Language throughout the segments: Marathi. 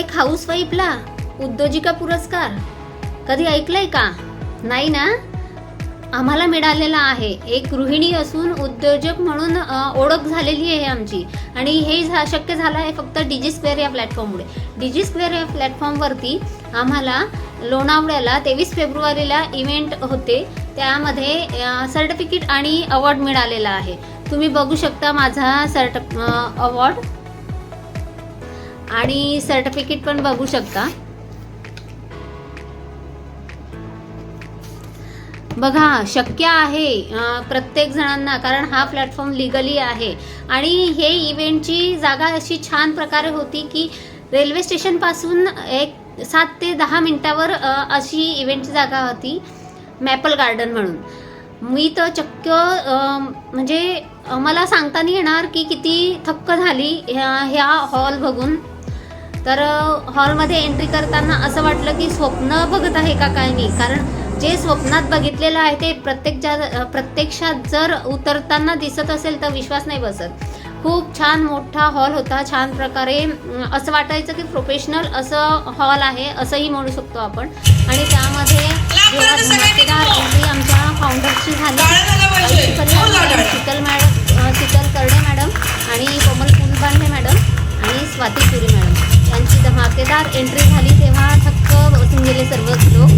एक हाऊसवाईफला उद्योजिका पुरस्कार. कधी ऐकलंय का? नाही ना? आम्हाला मिळालेला आहे. एक गृहिणी असून उद्योजक म्हणून ओळख झालेली आहे आमची. आणि हे झा- शक्य झालं आहे फक्त डिजी स्क्वेअर या प्लॅटफॉर्ममुळे डिजी स्क्वेअर या प्लॅटफॉर्मवरती आम्हाला लोणावळ्याला तेवीस फेब्रुवारीला इव्हेंट होते. त्यामध्ये सर्टिफिकेट आणि अवॉर्ड मिळालेला आहे. तुम्ही बघू शकता माझा सर्ट अवॉर्ड आणि सर्टिफिकेट पण बघू शकता. बघा शक्य आहे प्रत्येक जणांना कारण हा प्लॅटफॉर्म लिगली आहे. आणि हे इव्हेंटची जागा अशी छान प्रकारे होती की रेल्वे स्टेशनपासून एक सात ते दहा मिनिटावर अशी इव्हेंटची जागा होती मॅपल गार्डन म्हणून. मी तर चक्क म्हणजे मला सांगता नाही येणार की किती थक्क झाली ह्या ह्या हॉल बघून. तर हॉलमध्ये एंट्री करताना असं वाटलं की स्वप्न बघत आहे का काय मी? कारण जे स्वप्नात बघितलेलं आहे ते प्रत्येक ज्या प्रत्यक्षात जर उतरताना दिसत असेल तर विश्वास नाही बसत. खूप छान मोठा हॉल होता छान प्रकारे असं वाटायचं की प्रोफेशनल असं हॉल आहे असंही म्हणू शकतो आपण. आणि त्यामध्ये आमच्या फाउंडरची झाली यांची धमाकेदार एंट्री झाली तेव्हा थक्क बसून गेले सर्वच लोक.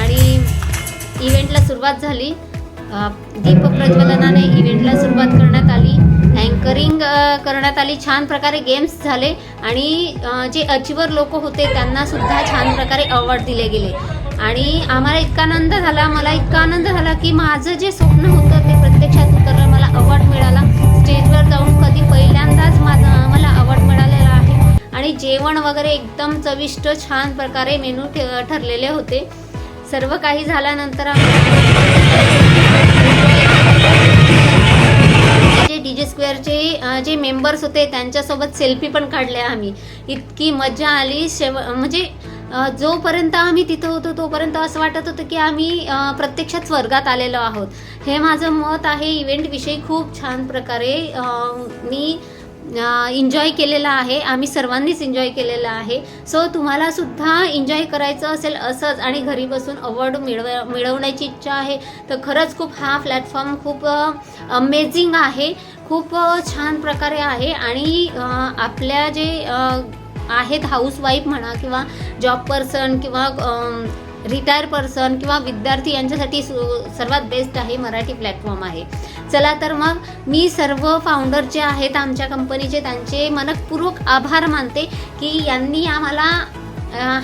आणि इव्हेंटला सुरुवात झाली. दीप प्रज्वलनाने इव्हेंटला सुरुवात करण्यात आली. अँकरिंग करण्यात आली. छान प्रकारे गेम्स झाले. आणि जे अचिवर लोक होते त्यांना सुद्धा छान प्रकारे अवॉर्ड दिले गेले. आणि आम्हाला इतका आनंद झाला. मला इतका आनंद झाला की माझं जे स्वप्न होतं ते प्रत्यक्षात उतरलं. मला अवॉर्ड मिळाला. जेवण वगैरे एकदम चविष्ट छान प्रकारे मेनू ठे- ठरलेले होते. सर्व काही झाल्यानंतर आम्ही जे डी जे स्क्वेअरचे जे मेंबर्स होते त्यांच्यासोबत सेल्फी पण काढल्या आम्ही. इतकी मजा आली. शेव म्हणजे जोपर्यंत आम्ही तिथं होतो तोपर्यंत असं वाटत होतं की आम्ही प्रत्यक्षात स्वर्गात आलेलो आहोत. हे माझं मत आहे. इव्हेंटविषयी खूप छान प्रकारे मी एन्जॉय केलेला आहे. आम्ही सर्वांनीच एन्जॉय केलेला आहे. सो तुम्हाला सुद्धा एन्जॉय करायचं असेल असंच आणि घरी बसून अवॉर्ड मिळव मिळवण्याची इच्छा आहे तर खरंच खूप हा प्लॅटफॉर्म खूप अमेझिंग आहे. खूप छान प्रकारे आहे आणि आपल्या जे आहेत हाऊसवाईफ म्हणा किंवा जॉब पर्सन किंवा रिटायर पर्सन किंवा विद्यार्थी यांच्यासाठी सु- सर्वात बेस्ट आहे मराठी प्लॅटफॉर्म आहे. चला तर मग मी सर्व फाउंडर जे आहेत आमच्या कंपनीचे त्यांचे मनपूर्वक आभार मानते की यांनी आम्हाला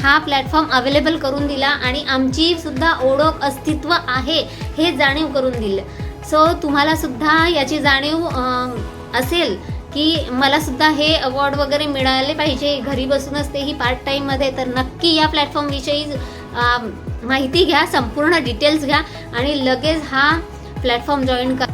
हा प्लॅटफॉर्म अवेलेबल करून दिला आणि आमची सुद्धा ओळख अस्तित्व आहे हे जाणीव करून दिलं. सो तुम्हाला सुद्धा याची जाणीव असेल की मला सुद्धा हे अवॉर्ड वगैरे मिळाले पाहिजे. घरी बसूनच तेही पार्ट टाईममध्ये तर नक्की या प्लॅटफॉर्मविषयी माहिती घ्या संपूर्ण डिटेल्स घ्या आणि लगेच हा प्लॅटफॉर्म जॉईन करा.